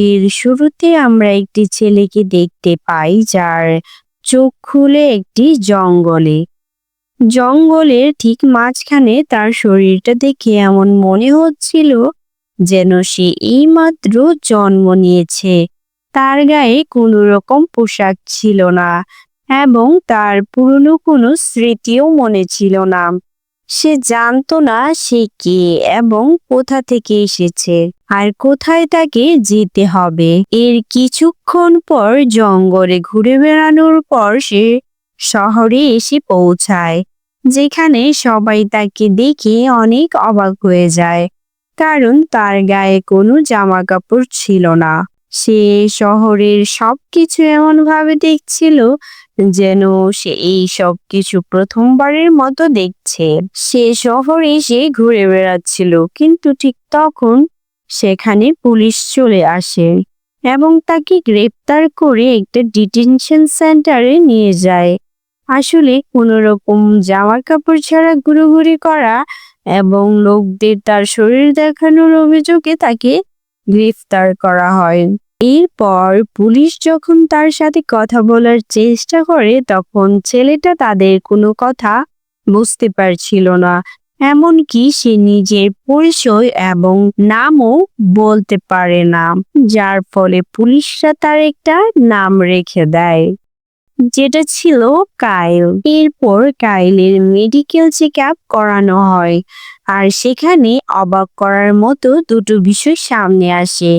এর শুরুতে আমরা একটি ছেলেকে দেখতে পাই যার চোখ খুলে একটি জঙ্গলে। জঙ্গলের ঠিক মাঝখানে তার শরীরটা দেখে এমন মনে হচ্ছিল যেন সে এইমাত্র জন্ম নিয়েছে। তার গায়ে কোনো রকম পোশাক ছিল না এবং তার পুরনো কোনো স্মৃতিও মনে ছিল না। সে জানতো না সে কে এবং কোথা থেকে এসেছে আর কোথায় তাকে যেতে হবে। এর কিছুক্ষণ পর জঙ্গলে ঘুরে বেড়ানোর পর সে শহরে এসে পৌঁছায়, যেখানে সবাই তাকে দেখে অনেক অবাক হয়ে যায়। কারণ তার গায়ে কোনো জামা কাপড় ছিল না। সে শহরের সবকিছু এমন ভাবে দেখছিল যেন সে এই সব কিছু প্রথমবারের মতো দেখছে। সে শহরে এসে ঘুরে বেড়াচ্ছিল, কিন্তু ঠিক তখন সেখানে পুলিশ চলে আসে এবং তাকে গ্রেপ্তার করে একটা ডিটেনশন সেন্টারে নিয়ে যায়। আসলে কোনো রকম জামা কাপড় ছাড়া ঘুরোঘুরি করা এবং লোকদের তার শরীর দেখানোর অভিযোগে তাকে গ্রেফতার করা হয়। এরপর পুলিশ যখন তার সাথে কথা বলার চেষ্টা করে, তখন ছেলেটা তাদের কোনো কথা বুঝতে পারছিল না। এমনকি সে নিজের পরিচয় এবং নামও বলতে পারে না, যার ফলে পুলিশরা তার একটা নাম রেখে দেয়, যেটা ছিল কাইল। এরপর কাইলের মেডিকেল চেক আপ করানো হয়, আর সেখানে অবাক করার মতো দুটো বিষয় সামনে আসে।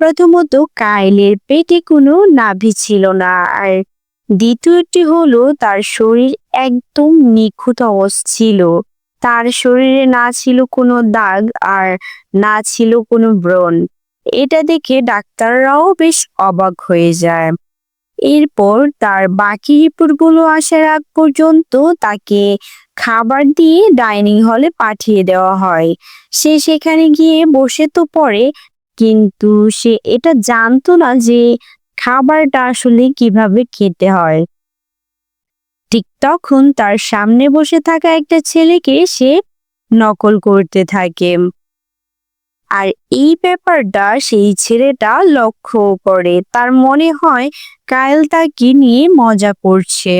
প্রথমত কাইলের পেটে কোনো নাভি ছিল না, আর দ্বিতীয়টি হলো তার শরীর একদম নিখুঁত ছিল তার শরীরে না ছিল কোনো দাগ আর না ছিল কোনো ব্রণ। এটা দেখে ডাক্তাররাও বেশ অবাক হয়ে যায়। এরপর তার বাকি রিপোর্টগুলো আসার আগ পর্যন্ত তাকে খাবার দিয়ে ডাইনিং হলে পাঠিয়ে দেওয়া হয়। সে সেখানে গিয়ে বসে তো পড়ে কিন্তু সে এটা জানতো না যে খাবারটা আসলে কীভাবে খেতে হয়। ঠিক তখন তার সামনে বসে থাকা একটা ছেলেকে সে নকল করতে থাকে। আর এই ব্যাপারটা সেই ছেলেটা লক্ষ্য করে। তার মনে হয় কায়েল তাকে নিয়ে মজা করছে।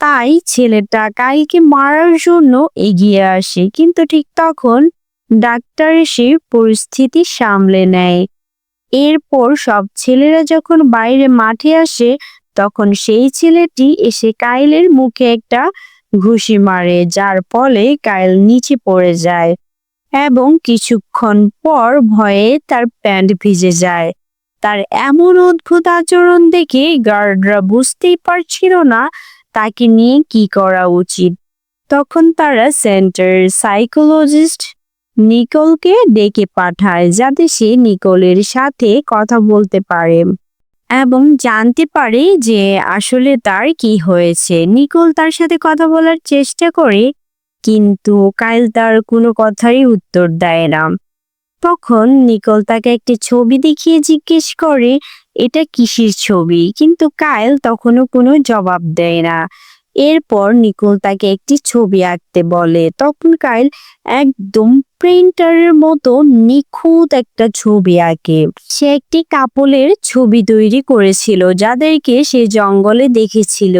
তাই ছেলেটা কাইলকে মারার জন্য এগিয়ে আসে। কিন্তু ঠিক তখন ডাক্তার এসে পরিস্থিতি সামলে নেয়। এরপর সব ছেলেরা যখন বাইরে মাঠে আসে, তখন সেই ছেলেটি এসে কাইলের মুখে একটা ঘুষি মারে, যার ফলে কাইল নিচে পড়ে যায় এবং কিছুক্ষণ পর ভয়ে তার প্যান্ট ভিজে যায়। তার এমন অদ্ভুত আচরণ দেখে গার্ডরা বুঝতেই পারছিল না তাকে নিয়ে কি করা উচিত। তখন তারা সেন্টার সাইকোলজিস্ট নিকোলকে ডেকে পাঠায় যাতে সে নিকোলের সাথে কথা বলতে পারে এবং জানতে পারে যে আসলে তার কি হয়েছে। নিকোল তার সাথে কথা বলার চেষ্টা করে, কিন্তু কাইল তার কোনো কথারই উত্তর দেয় না। তখন নিকোল তাকে একটি ছবি দেখিয়ে জিজ্ঞেস করে, এটা কিসের ছবি? কিন্তু কাইল তখনও কোনো জবাব দেয় না। এরপর নিকোল তাকে একটি ছবি আঁকতে বলে। তখন কাইল একদম প্রিন্টারের মতো নিখুঁত একটা ছবি আঁকে। সে একটি কাপলের ছবি তৈরি করেছিল, যাদেরকে সে জঙ্গলে দেখেছিল।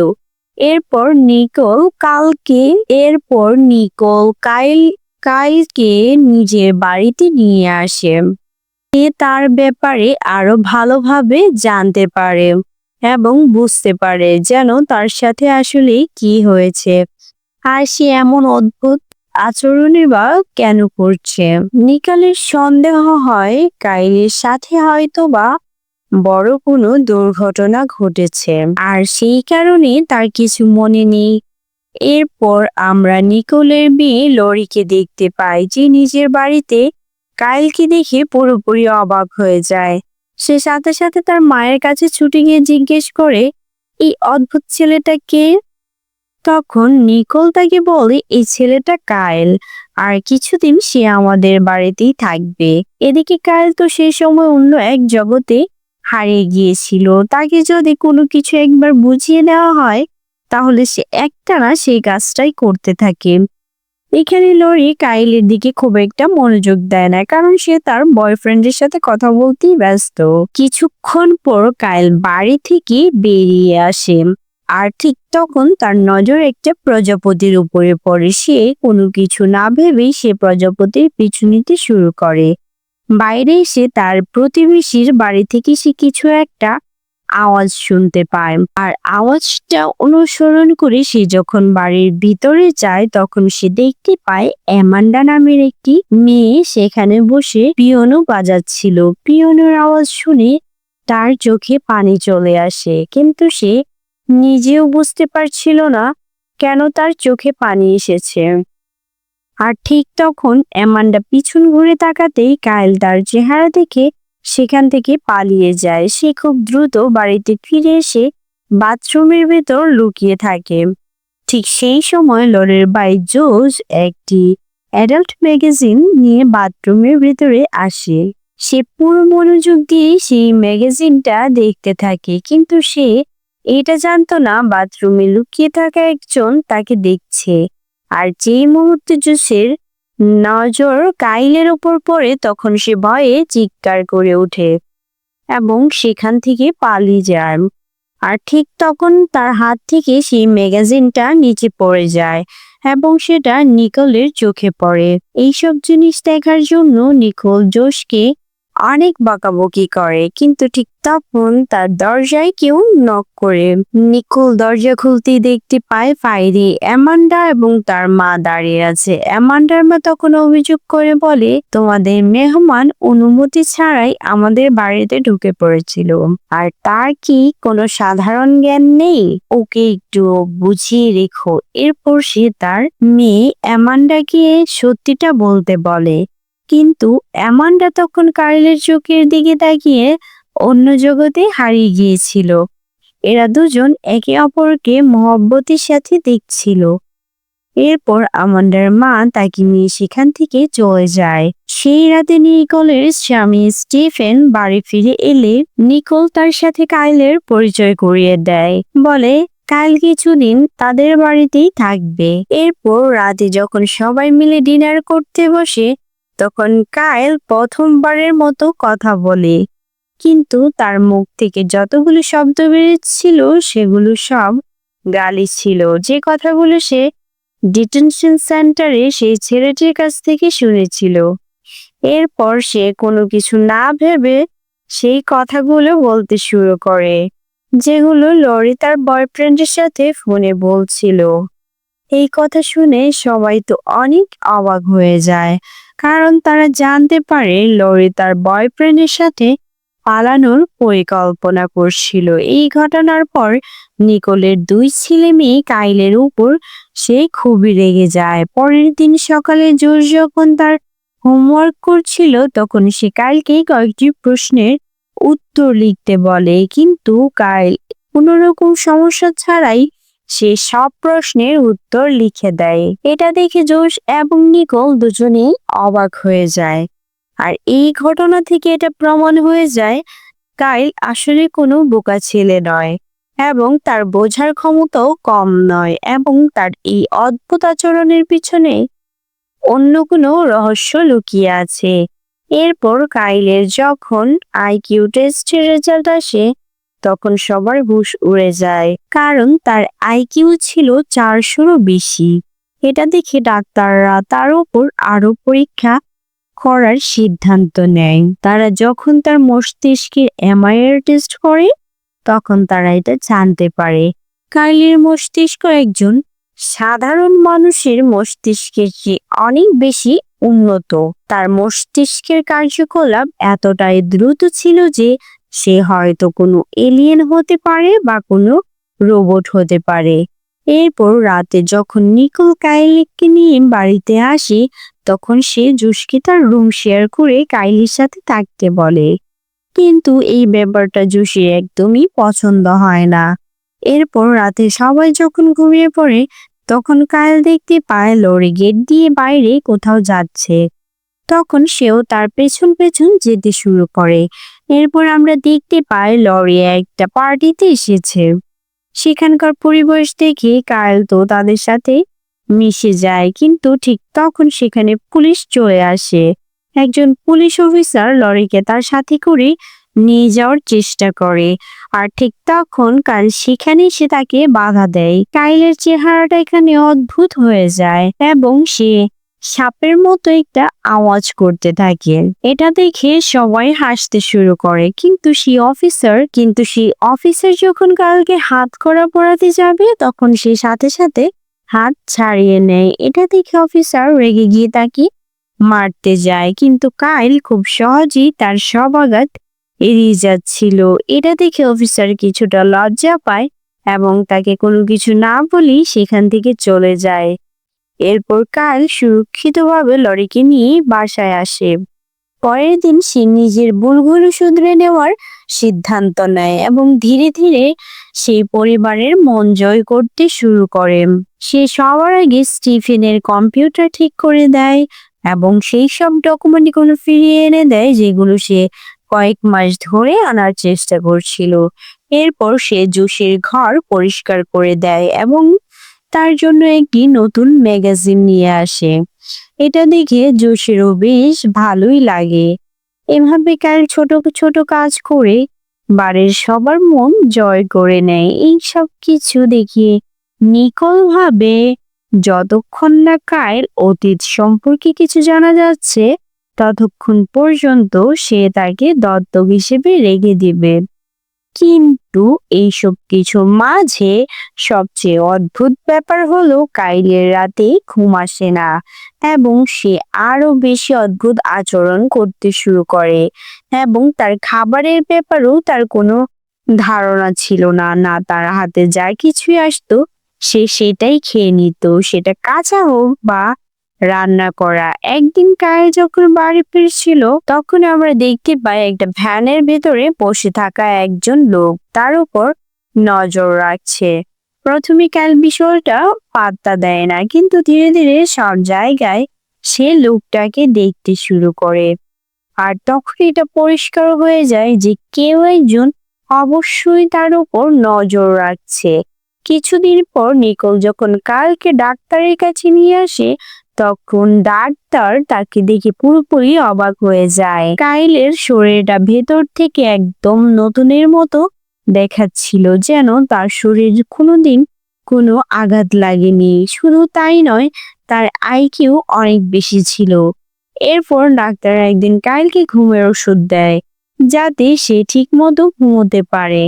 এরপর নিকোল কালকে, এরপর নিকোল কাইল, কাইলকে নিজের বাড়িতে নিয়ে আসে। সে তার ব্যাপারে আরও ভালোভাবে জানতে পারে। এবং বুঝতে পারে যেন তার সাথে আসলে কি হয়েছে। আর সে এমন অদ্ভুত আচরণই বা কেন করছে? নিকালের সন্দেহ হয়, কাইলের সাথে হয়তো বা বড় কোনো দুর্ঘটনা ঘটেছে। আর সেই কারণে তার কিছু মনে নেই। এরপর আমরা নিকোলের মেয়ে লরিকে দেখতে পাই, যে নিজের বাড়িতে কাইলকে দেখে পুরোপুরি অবাক হয়ে যায়। সে সাথে সাথে তার মায়ের কাছে ছুটে গিয়ে জিজ্ঞেস করে, এই অদ্ভুত ছেলেটা কে? তখন নিকোল তাকে বলে, এই ছেলেটা কায়েল। আর কিছুদিন সে আমাদের বাড়িতেই থাকবে। এদিকে কায়েল তো সেই সময় অন্য এক জগতে হারিয়ে গিয়েছিল। তাকে যদি কোনো কিছু একবার বুঝিয়ে নেওয়া হয়, তাহলে সে একটানা সেই কাজটাই করতে থাকে। এখানে লরি কাইলের দিকে খুব একটা মনোযোগ দেয় না, কারণ সে তার বয়ফ্রেন্ডের সাথে কথা বলতেই ব্যস্ত। কিছুক্ষণ পর কাইল বাড়ি থেকে বেরিয়ে আসে আর ঠিক তখন তার নজর একটা প্রজাপতির উপরে পড়ে। সে কোনো কিছু না ভেবেই সে প্রজাপতির পিছু নিতে শুরু করে। বাইরে এসে তার প্রতিবেশীর বাড়ি থেকে সে কিছু একটা আওয়াজ শুনতে পায়। আর আওয়াজটা অনুসরণ করে সে যখন বাড়ির ভিতরে যায়, তখন সে দেখতে পায় অ্যামান্ডা নামের একটি মেয়ে সেখানে বসে পিয়নো বাজাচ্ছিল। পিয়নোর আওয়াজ শুনে তার চোখে পানি চলে আসে, কিন্তু সে নিজেও বুঝতে পারছিল না কেন তার চোখে পানি এসেছে। আর ঠিক তখন অ্যামান্ডা পিছন ঘুরে তাকাতেই কায়েল তার চেহারা দেখে সেখান থেকে পালিয়ে যায়। সে খুব দ্রুত বাড়িতে ফিরে এসে বাথরুমের ভেতর লুকিয়ে থাকে। ঠিক সেই সময় লরের বাই জোজ একটি অ্যাডাল্ট ম্যাগাজিন নিয়ে বাথরুমের ভেতরে আসে। সে পুরো মনোযোগ দিয়ে সেই ম্যাগাজিনটা দেখতে থাকে, কিন্তু সে এটা জানতো না বাথরুমে লুকিয়ে থাকা একজন তাকে দেখছে। আর যেই মুহূর্তে জোসের নজর কাইলের ওপর পড়ে তখন সে ভয়ে চিৎকার করে ওঠে এবং সেখান থেকে পালিয়ে যায়। আর ঠিক তখন তার হাত থেকে সেই ম্যাগাজিনটা নিচে পড়ে যায় এবং সেটা নিকলের চোখে পড়ে। এইসব জিনিস দেখার জন্য নিকোল জোশকে অনেক বকাবকি করে, কিন্তু ঠিক তখন তার দরজায় কেউ নক করে। নিকোল দরজা খুলতেই দেখতে পায় ফাইরি, অ্যামান্ডা এবং তার মা দাঁড়িয়ে আছে। অ্যামান্ডার মা তখন অভিযোগ করে বলে, তোমাদের মেহমান অনুমতি ছাড়াই আমাদের বাড়িতে ঢুকে পড়েছিল। আর তার কি কোনো সাধারণ জ্ঞান নেই? ওকে একটু বুঝিয়ে রেখো। এরপর সে তার মেয়ে অ্যামান্ডাকে সত্যিটা বলতে বলে। কিন্তু অ্যামান্ডা তখন কার্লের চোখের দিকে তাকিয়ে অন্য জগতে হারিয়ে গিয়েছিল। এরা দুজন একে অপরকে মহব্বতের সাথে দেখছিল। এরপর আমান্ডার মা তাকে নিয়ে সেখান থেকে চলে যায়। সেই রাতে নিকলের স্বামী স্টিফেন বাড়ি ফিরে এলে নিকল তার সাথে কাইলের পরিচয় করিয়ে দেয়। বলে কাল কিছুদিন তাদের বাড়িতেই থাকবে। এরপর রাতে যখন সবাই মিলে ডিনার করতে বসে তখন কায়েল প্রথমবারের মতো কথা বলে। কিন্তু তার মুখ থেকে যতগুলো শব্দ বেরিয়েছিল, সেগুলো সব গালি ছিল। যে কথাগুলো সে ডিটেনশন সেন্টারে সেই ছেলেটির কাছ থেকে শুনেছিল। এরপর সে কোনো কিছু না ভেবে সেই কথাগুলো বলতে শুরু করে, যেগুলো লরি তার বয়ফ্রেন্ডের সাথে ফোনে বলছিল। এই কথা শুনে সবাই তো অনেক অবাক হয়ে যায়। কারণ তারা জানতে পারে লরি তার বয়ফ্রেন্ডের সাথে পালানোর পরিকল্পনা করছিল। এই ঘটনার পর নিকোলের দুই ছেলে মেয়ে কাইলের উপর সে খুবই রেগে যায়। পরের দিন সকালে জোর যখন তার হোমওয়ার্ক করছিল, তখন সে কাইলকে কয়েকটি প্রশ্নের উত্তর লিখতে বলে। কিন্তু কাইল কোনোরকম সমস্যা ছাড়াই সে সব প্রশ্নের উত্তর লিখে দেয়। এটা দেখে জোশ এবং নিকোল দুজনেই অবাক হয়ে যায়। আর এই ঘটনা থেকে এটা প্রমাণ হয়ে যায়, কাইল আসলে কোনো বোকা ছেলে নয় এবং তার বোঝার ক্ষমতাও কম নয় এবং তার এই অদ্ভুত আচরণের পিছনে অন্য কোনো রহস্য লুকিয়ে আছে। এরপর কাইলের যখন আইকিউ টেস্টের রেজাল্ট আসে তখন সবার হুশ উড়ে যায়, কারণ তার আইকিউ ছিল চারশোরও বেশি। এটা দেখে ডাক্তাররা তার উপর আরও পরীক্ষা করার সিদ্ধান্ত নেয়। তারা যখন তার মস্তিষ্কের এমআইআর টেস্ট করে, তখন তারা এটা জানতে পারে। কাইলের মস্তিষ্ক একজন সাধারণ মানুষের মস্তিষ্কের চেয়ে অনেক বেশি উন্নত। তার মস্তিষ্কের কার্যকলাপ এতটাই দ্রুত ছিল যে সে হয়তো কোনো এলিয়েন হতে পারে বা কোনো রোবট হতে পারে। এরপর রাতে যখন নিকোল কাইলিককে নিয়ে বাড়িতে আসে, তখন সে জুসকে তার রুম শেয়ার করে কাইলির সাথে থাকতে বলে। কিন্তু এই ব্যাপারটা জুসির একদমই পছন্দ হয় না। এরপর রাতে সবাই যখন ঘুমিয়ে পড়ে, তখন কাইল দেখতে পায় লরি গেট দিয়ে বাইরে কোথাও যাচ্ছে। তখন সেও তার পেছন পেছন যেতে শুরু করে। এরপর আমরা দেখতে পাই লরি একটা পার্টিতে এসেছে। সেখানকার পরিবেশ দেখে কায়েল তো তাদের সাথে মিশে যায়, কিন্তু ঠিক তখন সেখানে পুলিশ চলে আসে। একজন পুলিশ অফিসার লরিকে তার সাথে করে নিয়ে যাওয়ার চেষ্টা করে, আর ঠিক তখন কাল সেখানে সে তাকে বাধা দেয়। কাইলের চেহারাটা এখানে অদ্ভুত হয়ে যায়, এবং সে সাপের মতো একটা আওয়াজ করতে থাকে। এটা দেখে সবাই হাসতে শুরু করে। কিন্তু সেই অফিসার, কিন্তু সেই অফিসার যখন কালকে হাত করা পড়াতে যাবে, তখন সে সাথে সাথে হাত ছাড়িয়ে নেয়। এটা দেখে অফিসার রেগে গিয়ে তাকে মারতে যায়। কিন্তু কাইল খুব সহজেই তার সব আঘাত এড়িয়ে যাচ্ছিল। এটা দেখে অফিসার কিছুটা লজ্জা পায় এবং তাকে কোনো কিছু না বলেই সেখান থেকে চলে যায়। এরপর কাল সুরক্ষিতভাবে লরিকে নিয়ে বাসায় আসে। পরের দিন সে নিজের ভুলগুলো শুধরে নেওয়ার সিদ্ধান্ত নেয় এবং ধীরে ধীরে সেই পরিবারের মন জয় করতে শুরু করে। সে সবার আগে স্টিফেনের কম্পিউটার ঠিক করে দেয় এবং সেই সব ডকুমেন্টগুলো ফিরিয়ে এনে দেয় যেগুলো সে কয়েক মাস ধরে আনার চেষ্টা করছিল। এরপর সে জোশের ঘর পরিষ্কার করে দেয় এবং তার জন্য একটি নতুন ম্যাগাজিন নিয়ে আসে। এটা দেখে জোশেরও বেশ ভালোই লাগে। এভাবে কাল ছোট ছোট কাজ করে বাড়ির সবার মন জয় করে নেয়। এই সব কিছু দেখে নিকল ভাবে যতক্ষণ না কায়ের অতীত সম্পর্কে কিছু জানা যাচ্ছে, ততক্ষণ পর্যন্ত সে তাকে দত্তক হিসেবে রেখে দিবে। কিন্তু এইসব কিছু মাঝে সবচেয়ে অদ্ভুত ব্যাপার হলো কাইলের রাতে ঘুম আসে না এবং সে আরও বেশি অদ্ভুত আচরণ করতে শুরু করে এবং তার খাবারের ব্যাপারেও তার কোনো ধারণা ছিল না। না, তার হাতে যা কিছুই আসতো সে সেটাই খেয়ে নিত। সেটা কাঁচা হোক বা রান্না করা। একদিন কায়ে যখন বাড়ি ফিরছিল, তখন আমরা দেখতে পাই একটা ভ্যানের ভেতরে বসে থাকা একজন লোক। তার উপর নজর রাখছে। প্রথমে কাল বিষয়টা পাত্তা দেয় না, কিন্তু ধীরে ধীরে সব জায়গায় সে লোকটাকে দেখতে শুরু করে। আর তখন এটা পরিষ্কার হয়ে যায় যে কেউ একজন অবশ্যই তার উপর নজর রাখছে। কিছুদিন পর নিকল যখন কালকে ডাক্তারের কাছে নিয়ে আসে তখন ডাক্তার তাকে দেখে পুরোপুরি অবাক হয়ে যায়। কাইলের শরীরটা ভেতর থেকে একদম নতুনের মতো দেখাচ্ছিল যেন তার শরীর কোনোদিন কোনো আঘাত লাগেনি। শুধু তাই নয়, তার আইকিউ অনেক বেশি ছিল। এরপর ডাক্তার একদিন কাইলকে ঘুমের ওষুধ দেয়, যাতে সে ঠিক মতো ঘুমোতে পারে।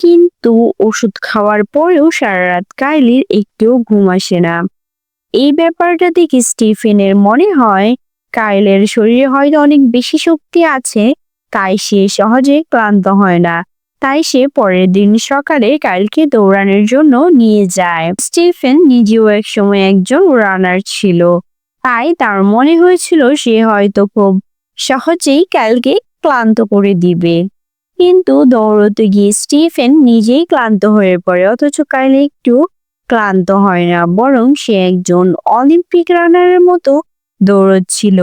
কিন্তু ওষুধ খাওয়ার পরেও সারা রাত কাইলির একটুও ঘুম আসে না। এই ব্যাপারটা দেখে স্টিফেনের মনে হয়। কাইলের শরীরে হয়তো অনেক বেশি শক্তি আছে, তাই সে সহজে ক্লান্ত হয় না। তাই সে পরের দিন সকালে কাইলকে দৌড়ানোর জন্য নিয়ে যায়। স্টিফেন নিজেও এক সময় একজন রানার ছিল। তাই তার মনে হয়েছিল সে হয়তো খুব সহজেই কাইলকে ক্লান্ত করে দিবে। কিন্তু দৌড়তে গিয়ে স্টিফেন নিজেই ক্লান্ত হয়ে পড়ে, অথচ কাইল একটু ক্লান্ত হয় না, বরং সে একজন অলিম্পিক রানারের মতো দৌড়চ্ছিল।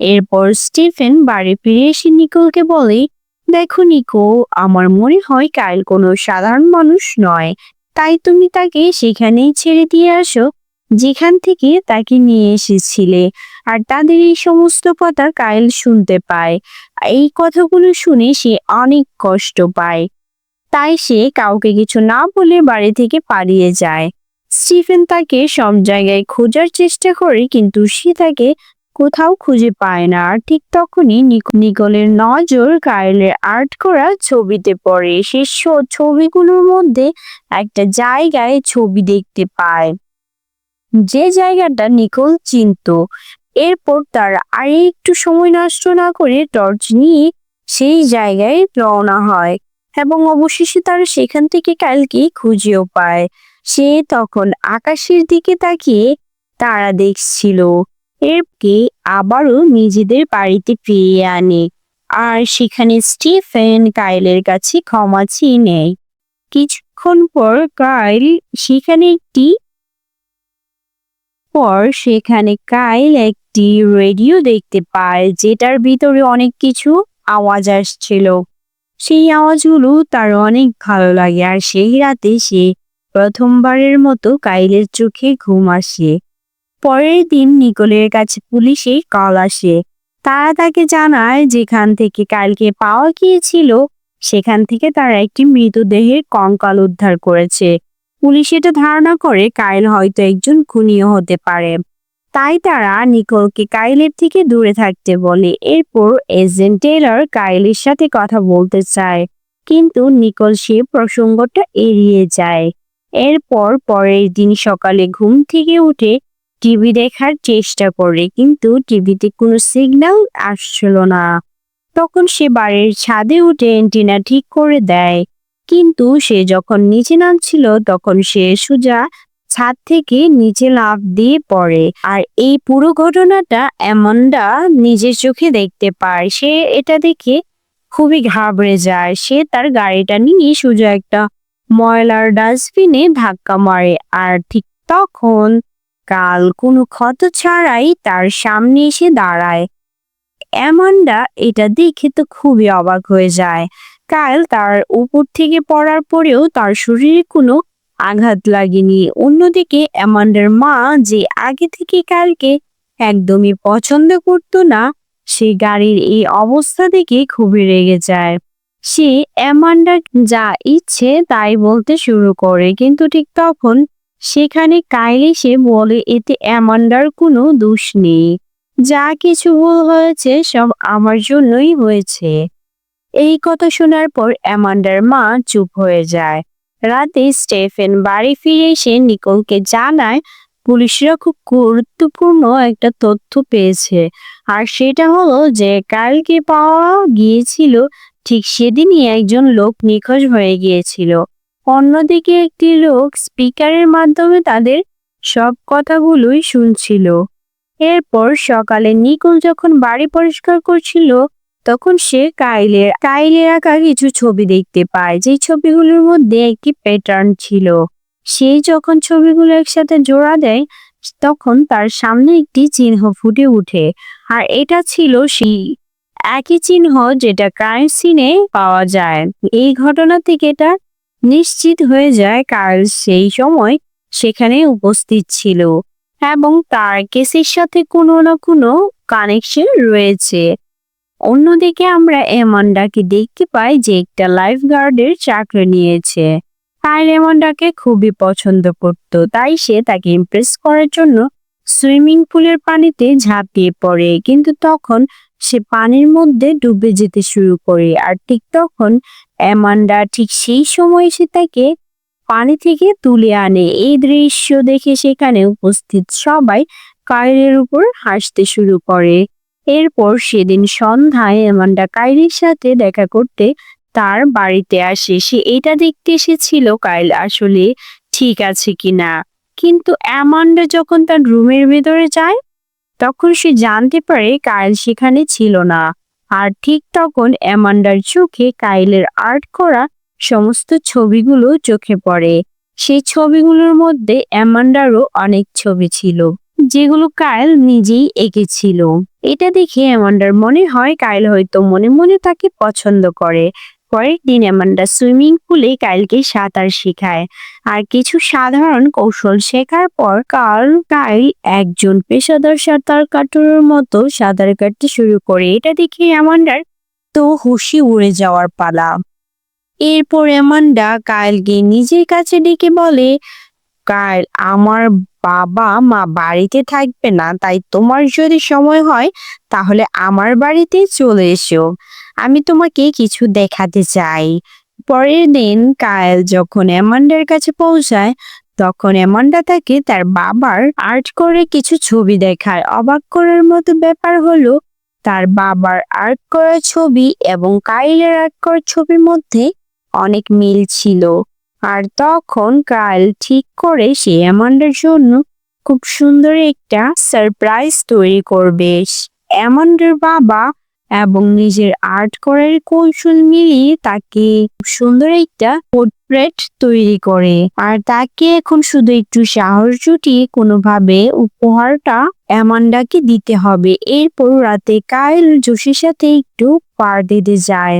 এরপর স্টিফেন বাড়ি ফিরে এসে নিকোলকে বলে, দেখো নিকো, আমার মনে হয় কাইল কোনো সাধারণ মানুষ নয়। তাই তুমি তাকে সেখানেই ছেড়ে দিয়ে আসো, যেখান থেকে তাকে নিয়ে এসেছিলে। আর তাদের এই সমস্ত কথা কাইল শুনতে পায়। এই কথাগুলো শুনে সে অনেক কষ্ট পায়। তাই সে কাউকে কিছু না বলে বাড়ি থেকে পালিয়ে যায়। স্টিফেন তাকে সব জায়গায় খোঁজার চেষ্টা করে, কিন্তু সে তাকে কোথাও খুঁজে পায় না। আর ঠিক তখনই নিকলের নজর কাইলের আর্ট করা ছবিতে পড়ে। সে ছবিগুলোর মধ্যে একটা জায়গায় ছবি দেখতে পায়, যে জায়গাটা নিকল চিনত। এরপর তার আর একটু সময় নষ্ট না করে টর্চ নিয়ে সেই জায়গায় রওনা হয় এবং অবশেষে তারা সেখান থেকে কালকে খুঁজেও পায়। সে তখন আকাশের দিকে তাকিয়ে তারা দেখছিল। এরকে আবারও নিজেদের বাড়িতে ফিরিয়ে আনে। আর সেখানে স্টিফেন কাইলের কাছে ক্ষমা চেয়ে নেয়। কিছুক্ষণ পর কাইল সেখানে একটি পর সেখানে কাইল একটি রেডিও দেখতে পায়, যেটার ভিতরে অনেক কিছু আওয়াজ আসছিল। সেই আওয়াজগুলো তার অনেক ভালো লাগে, আর সেই রাতে সে প্রথমবারের মতো কাইলের চোখে ঘুম আসে। পরের দিন নিকোলের কাছে পুলিশের কল আসে। তারা তাকে জানায় যেখান থেকে কালকে পাওয়া গিয়েছিল, সেখান থেকে তারা একটি মৃতদেহের কঙ্কাল উদ্ধার করেছে। পুলিশ এটা ধারণা করে কাইল হয়তো একজন খুনিও হতে পারে। তাই তারা নিকোলকে কাইলের থেকে দূরে থাকতে বলে। এরপর এজেন্ট টেলর কাইলের সাথে কথা বলতে চায়। কিন্তু নিকোল সে প্রসঙ্গটা এড়িয়ে যায়। এরপর পরের দিন সকালে ঘুম থেকে উঠে টিভি দেখার চেষ্টা করে, কিন্তু টিভিতে কোনো সিগন্যাল আসছিল না। তখন সে বাড়ির ছাদে উঠে এন্টিনা ঠিক করে দেয়, কিন্তু সে যখন নিচে নামছিল তখন সে সোজা ছাদ থেকে নিচে লাফ দিয়ে পড়ে। আর এই পুরো ঘটনাটা এমনটা নিজের চোখে দেখতে পায়। সে এটা দেখে খুবই ঘাবড়ে যায়। সে তার গাড়িটা নিয়ে সোজা একটা ময়লার ডাস্টবিনে ধাক্কা মারে আর ঠিক তখন কাল কোনো ক্ষত ছাড়াই তার সামনে এসে দাঁড়ায়। অ্যামান্ডা এটা দেখে তো খুবই অবাক হয়ে যায়। কাল তার উপর থেকে পড়ার পরেও তার শরীরে কোনো আঘাত লাগেনি। অন্যদিকে অ্যামান্ডার মা যে আগে থেকে কালকে একদমই পছন্দ করতো না, সে গাড়ির এই অবস্থা দেখে খুবই রেগে যায়। সে অ্যামান্ডার যা ইচ্ছে তাই বলতে শুরু করে। কিন্তু ঠিক তখন সেখানে কাইল সে বলে, এতে অ্যামান্ডার কোনো দোষ নেই। যা কিছু ভুল হয়েছে সব আমার জন্যই হয়েছে। এই কথা শোনার পর অ্যামান্ডার মা চুপ হয়ে যায়। রাতে স্টেফেন বাড়ি ফিরে এসে নিকোলকে জানায়, পুলিশরা খুব গুরুত্বপূর্ণ একটা তথ্য পেয়েছে। আর সেটা হলো যে কালকে পাওয়া গিয়েছিল ঠিক সেদিনই একজন লোক নিখোঁজ হয়ে গিয়েছিল। অন্যদিকে একটি লোক স্পিকারের মাধ্যমে তাদের সব কথাগুলোই শুনছিল। এরপর সকালে নিকোল যখন বাড়ি পরিষ্কার করছিল, তখন সে কাইলের কাইলের আঁকা কিছু ছবি দেখতে পায় যে ছবিগুলোর মধ্যে একটি প্যাটার্ন ছিল। সে যখন ছবিগুলো একসাথে জোড়া দেয়, তখন তার সামনে একটি চিহ্ন ফুটে ওঠে, আর এটা ছিল সেই একই চিহ্ন যেটা ক্রাইম সিনে পাওয়া যায়। এই ঘটনা থেকে এটা নিশ্চিত হয়ে যায় কার্ল সেই সময় সেখানে উপস্থিত ছিল এবং তার কেসের সাথে কোনো না কোনো কানেকশন রয়েছে। অন্যদিকে আমরা এমন্ডাকে দেখতে পাই যে একটা লাইফ গার্ডের চাকরি নিয়েছে। কাইল এমন্ডাকে খুবই পছন্দ করত, তাই সে তাকে ইমপ্রেস করার জন্য সুইমিং পুলের পানিতে ঝাঁপিয়ে পড়ে। কিন্তু তখন সে পানির মধ্যে ডুবে যেতে শুরু করে। আর ঠিক তখন অ্যামান্ডা ঠিক সেই সময় সে তাকে পানি থেকে তুলে আনে। এই দৃশ্য দেখে সেখানে উপস্থিত সবাই কাইলের উপর হাসতে শুরু করে। এরপর সেদিন সন্ধ্যায় অ্যামান্ডা কাইলির সাথে দেখা করতে তার বাড়িতে আসে। সে এটা দেখতে এসেছিল, কাইল, আসলে ঠিক আছে কিনা? কিন্তু অ্যামান্ডা যখন তার রুমের ভেতরে যায় তখন সে জানতে পারে কাইল সেখানে ছিল না। আর ঠিক তখন অ্যামান্ডার চোখে কাইলের আর্ট করা সমস্ত ছবিগুলো চোখে পড়ে। সেই ছবিগুলোর মধ্যে অ্যামান্ডারও অনেক ছবি ছিল, যেগুলো কাইল নিজেই এঁকেছিল। এটা দেখে অ্যামান্ডার মনে হয় কাইল হয়তো মনে মনে তাকে পছন্দ করে। পরের দিন অ্যামান্ডা সুইমিং পুলে কাইলকে সাঁতার শেখায়। আর কিছু সাধারণ কৌশল শেখার পর কার্ল কাইল একজন পেশাদার সাঁতার কাটার মতো সাঁতার কাটতে শুরু করে। এটা দেখে অ্যামান্ডার তো হুশি উড়ে যাওয়ার পালা। এরপর অ্যামান্ডা কাইলকে নিজের কাছে ডেকে বলে, কাইল, আমার বাবা মা বাড়িতে থাকবে না, তাই তোমার যদি সময় হয়, তাহলে আমার বাড়িতে চলে এসো। আমি তোমাকে কিছু দেখাতে চাই। পরের দিন কায়েল যখন অ্যামান্ডার কাছে পৌঁছায়, তখন অ্যামান্ডা তাকে তার বাবার আর্ট করে কিছু ছবি দেখায়। অবাক করার মতো ব্যাপার হলো, তার বাবার আর্ট করা ছবি এবং কাইলের আর্ট করা ছবির মধ্যে অনেক মিল ছিল। আর তখন কাইল ঠিক করে সে অ্যামান্ডার জন্য খুব সুন্দর একটা সারপ্রাইজ তৈরি করবে। অ্যামান্ডার বাবা এবং নিজের আর্ট করার কৌশল মিলিয়ে তাকে সুন্দর একটা পোর্ট্রেট তৈরি করে। আর তাকে এখন শুধু একটু সাহস জুটিয়ে কোনোভাবে উপহারটা অ্যামান্ডাকে দিতে হবে। এরপর রাতে কাইল জোশির সাথে একটু পার দিতে যায়,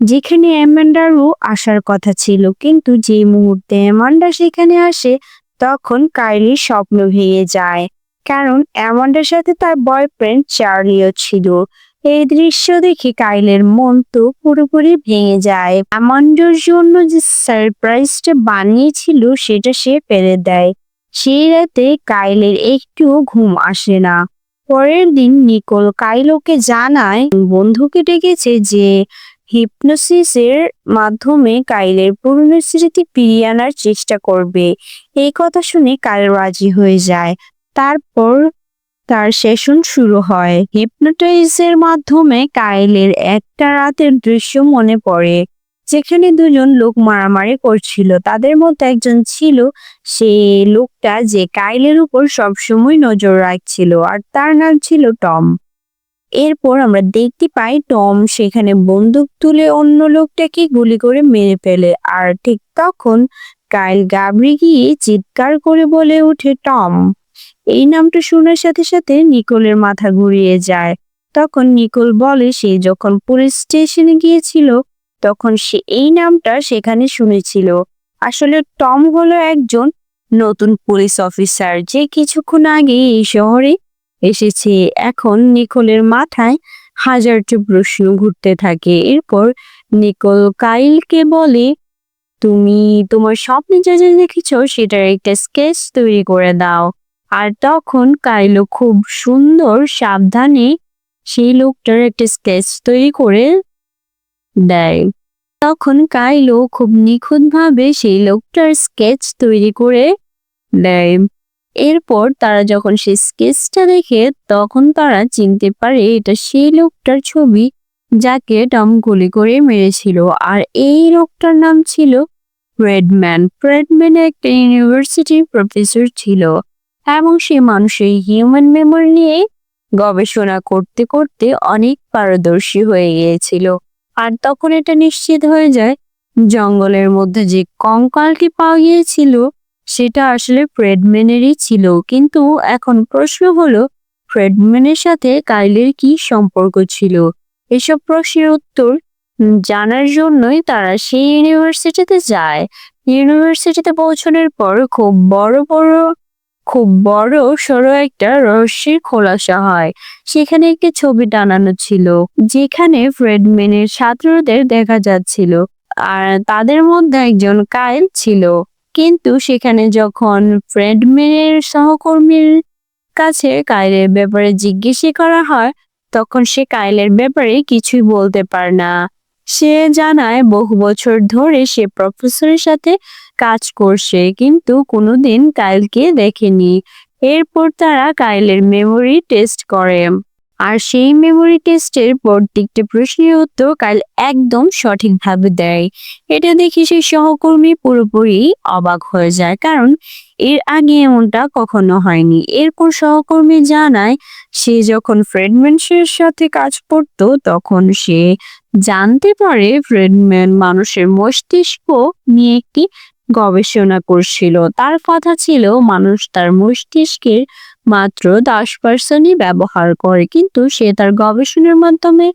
যেখানে অ্যামান্ডারও আসার কথা ছিল। কিন্তু যে মুহূর্তে অ্যামান্ডা সেখানে আসে, তখন কাইলির স্বপ্ন ভেঙে যায়। কারণ অ্যামান্ডার সাথে তার বয়ফ্রেন্ড চার্লিও ছিল। এই দৃশ্য দেখে কাইলের মন তো পুরোপুরি ভেঙে যায়। অ্যামান্ডার জন্য যে সারপ্রাইজটা বানিয়েছিল, সেটা সে ফেলে দেয়। সেই রাতে কাইলের একটুও ঘুম আসে না। পরের দিন নিকোল কাইলোকে জানায়, বন্ধুকে ডেকেছে যে হিপনোসিসের মাধ্যমে কাইলের পুরনো স্মৃতি ফিরিয়ে আনার চেষ্টা করবে। এই কথা শুনে কাইল রাজি হয়ে যায়। তারপর তার সেশন শুরু হয়। হিপনোটাইজের মাধ্যমে কাইলের একটা রাতের দৃশ্য মনে পড়ে, যেখানে দুজন লোক মারামারি করছিল। তাদের মধ্যে একজন ছিল, সে লোকটা যে কাইলের উপর সবসময় নজর রাখছিল, আর তার নাম ছিল টম। এরপর আমরা দেখতে পাই টম সেখানে বন্দুক তুলে অন্য লোকটাকে গুলি করে মেরে ফেলে, আর ঠিক তখন কাইল গাবড়ে গিয়ে চিৎকার করে বলে ওঠে, টম। এই নামটা শোনার সাথে সাথে নিকোলের মাথা ঘুরিয়ে যায়। তখন নিকোল বলে সে যখন পুলিশ স্টেশনে গিয়েছিল, তখন সে এই নামটা সেখানে শুনেছিল। আসলে টম হলো একজন নতুন পুলিশ অফিসার যে কিছুক্ষণ আগে এই শহরে এসেছে। এখন নিকোলের মাথায় হাজারটি প্রশ্ন ঘুরতে থাকে। এরপর নিকোল কাইলকে বলে, তুমি তোমার স্বপ্নে যা যা দেখেছ, সেটার একটা স্কেচ তৈরি করে দাও। আর তখন কাইলো খুব সুন্দর সাবধানে সেই লোকটার একটা স্কেচ তৈরি করে দেয়। তখন কাইলো খুব নিখুঁতভাবে সেই লোকটার স্কেচ তৈরি করে দেয়। এরপর তারা যখন সেই স্কেচটা দেখে তখন তারা চিনতে পারে এটা সেই লোকটার ছবি যাকে টম গুলি করে মেরেছিল। আর এই লোকটার নাম ছিল ফ্রেডম্যান ফ্রেডম্যান একটা ইউনিভার্সিটির প্রফেসর ছিল। এবং সে মানুষের হিউম্যান মেমোরি নিয়ে গবেষণা করতে করতে অনেক পারদর্শী হয়ে গিয়েছিল। আর তখন এটা নিশ্চিত হয়ে যায়, জঙ্গলের মধ্যে যে কঙ্কালটি পাওয়া গিয়েছিল, সেটা আসলে ফ্রেডম্যানেরই ছিল। কিন্তু এখন প্রশ্ন হলো ফ্রেডম্যানের সাথে কাইলের কি সম্পর্ক ছিল? এসব প্রশ্নের উত্তর জানার জন্যই তারা সেই ইউনিভার্সিটিতে যায়। ইউনিভার্সিটিতে পৌঁছানোর পর খুব বড় বড় খুব বড় সড়ো একটা রহস্যের খোলাসা হয়। সেখানে একটি ছবি টানানো ছিল, যেখানে ফ্রেডম্যানের ছাত্রদের দেখা যাচ্ছিল, আর তাদের মধ্যে একজন কাইল ছিল। কিন্তু সেখানে যখন ফ্রেডম্যানের সহকর্মীর কাছে কাইলের ব্যাপারে জিজ্ঞেস করা হয়, তখন সে কাইলের ব্যাপারে কিছুই বলতে পারে না। সে জানায়, বহু বছর ধরে সে প্রফেসরের সাথে কাজ করছে, কিন্তু কোনোদিন কাইলকে দেখেনি। এরপর তারা কাইলের মেমোরি টেস্ট করে। আর সেই মেমোরি টেস্টের প্রত্যেকটি প্রশ্নের উত্তর কাইল একদম সঠিকভাবে দেয়। এটা দেখে সেই সহকর্মী পুরোপুরি অবাক হয়ে যায়, কারণ এর আগে এমনটা কখনো হয়নি। এরপর সহকর্মী জানায়, সে যখন ফ্রেডম্যানের সাথে কাজ করত, তখন সে জানতে পারে ফ্রেডম্যান মানুষের মস্তিষ্ক নিয়ে একটি গবেষণা করছিল। তার কথা ছিল, মানুষ তার মস্তিষ্কের মাত্র দশ পার্সেন্টই ব্যবহার করে, কিন্তু সে তার গবেষণার মাধ্যমে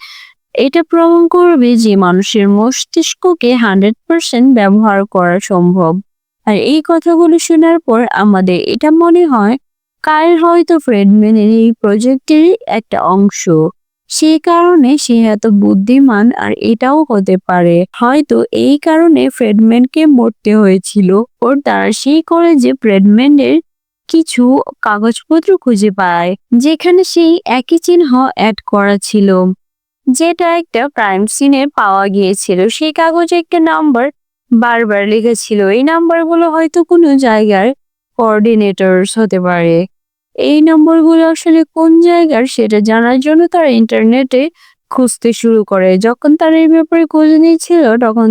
এটা প্রমাণ করবে যে মানুষের মস্তিষ্ককে হান্ড্রেড পার্সেন্ট ব্যবহার করা সম্ভব। আর এই কথাগুলো শোনার পর আমাদের এটা মনে হয়, কাল হয়তো ফ্রেডম্যানের এই প্রজেক্টের একটা অংশ। সেই কারণে সে এত বুদ্ধিমান আর এটাও হতে পারে। হয়তো এই কারণে ফ্রেডম্যানকে মরতে হয়েছিল ওর তারা সেই কলেজে ফ্রেডম্যানের কিছু কাগজপত্র খুঁজে পায়, যেখানে সেই একই চিহ্ন অ্যাড করা ছিল। যেটা একটা ক্রাইম সিনে পাওয়া গিয়েছিল। সেই কাগজে একটা নাম্বার বারবার লেখা এই নাম্বারগুলো হয়তো কোনো জায়গার কোঅর্ডিনেটরস হতে পারে। এই নম্বরগুলো আসলে কোন জায়গার সেটা জানার জন্য তারা ইন্টারনেটে খুঁজতে শুরু করে। যখন তারা এই ব্যাপারে খোঁজ নিয়েছিল তখন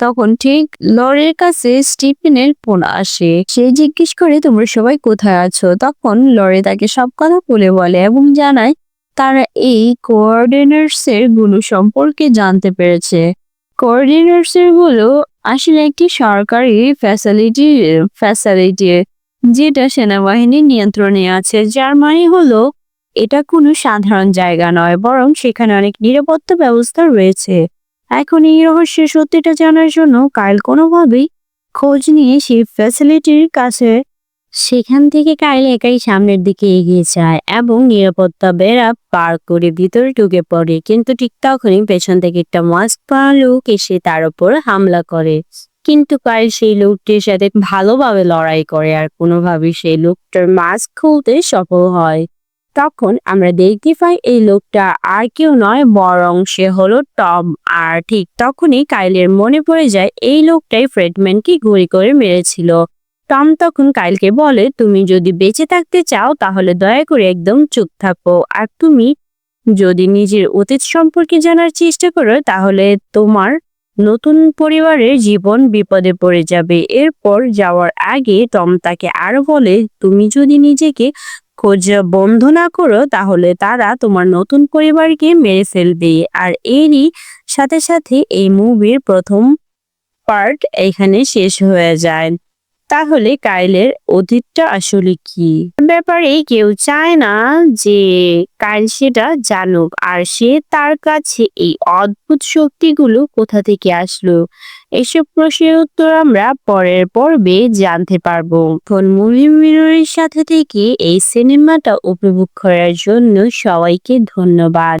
তখন ঠিক লরের কাছে স্টিফেনের ফোন আসে। সে জিজ্ঞেস করে, তোমরা সবাই কোথায় আছো? তখন লরে তাকে সব কথা বলে বলে এবং জানায়, তারা এই কোঅর্ডিনেটস এরগুলো সম্পর্কে জানতে পেরেছে। কোঅর্ডিনেটস এরগুলো আসলে একটি সরকারি ফ্যাসিলিটি ফ্যাসিলিটি যেটা সেনাবাহিনীর নিয়ন্ত্রণে আছে, যার মানে হলো এটা কোনো সাধারণ জায়গা নয়, বরং সেখানে অনেক নিরাপত্তা ব্যবস্থা রয়েছে। এখন এই রহস্যের সত্যিটা জানার জন্য কাইল কোনোভাবেই খোঁজ নিয়ে সেই ফ্যাসিলিটির কাছে সেখান থেকে কাইল একাই সামনের দিকে এগিয়ে যায় এবং নিরাপত্তা বেড়া পার করে ভিতরে ঢুকে পড়ে। কিন্তু ঠিক তখনই পেছন থেকে একটা মাস্ক পরা লোক এসে তার উপর হামলা করে। কিন্তু কাইল সেই লোকটির সাথে ভালোভাবে লড়াই করে আর কোনোভাবেই সেই লোকটার মাস্ক খুলতে সফল হয়। তখন আমরা দেখতে পাই এই লোকটা আর কেউ নয়, বরং সে হলো টম। আর ঠিক তখনই কাইলের মনে পড়ে যায়, এই লোকটাই ফ্রেডম্যানকে গুলি করে মেরেছিল। টম তখন কাইলকে বলে, তুমি যদি বেঁচে থাকতে চাও, তাহলে দয়া করে একদম চুপ থাকো। আর তুমি যদি নিজের অতীত সম্পর্কে জানার চেষ্টা করো, তাহলে তোমার নতুন পরিবারের জীবন বিপদে পড়ে যাবে। এরপর যাওয়ার আগে টম তাকে আরও বলে, তুমি যদি নিজেকে খোঁজ বন্ধ না করো, তাহলে তারা তোমার নতুন পরিবারকে মেরে ফেলবে। আর এরই সাথে সাথে এই মুভির প্রথম পার্ট এখানে শেষ হয়ে যায়। তাহলে কাইলের অতীতটা আসলে কি? ব্যাপারে কেউ চায় না যে কাইল সেটা জানুক আর সে তার কাছে এই অদ্ভুত শক্তিগুলো কোথা থেকে আসলো? এসব প্রশ্নের উত্তর আমরা পরের পর্বে জানতে পারব। কোন মুভি মিররের সাথে থেকে এই সিনেমাটা উপভোগ করার জন্য সবাইকে ধন্যবাদ।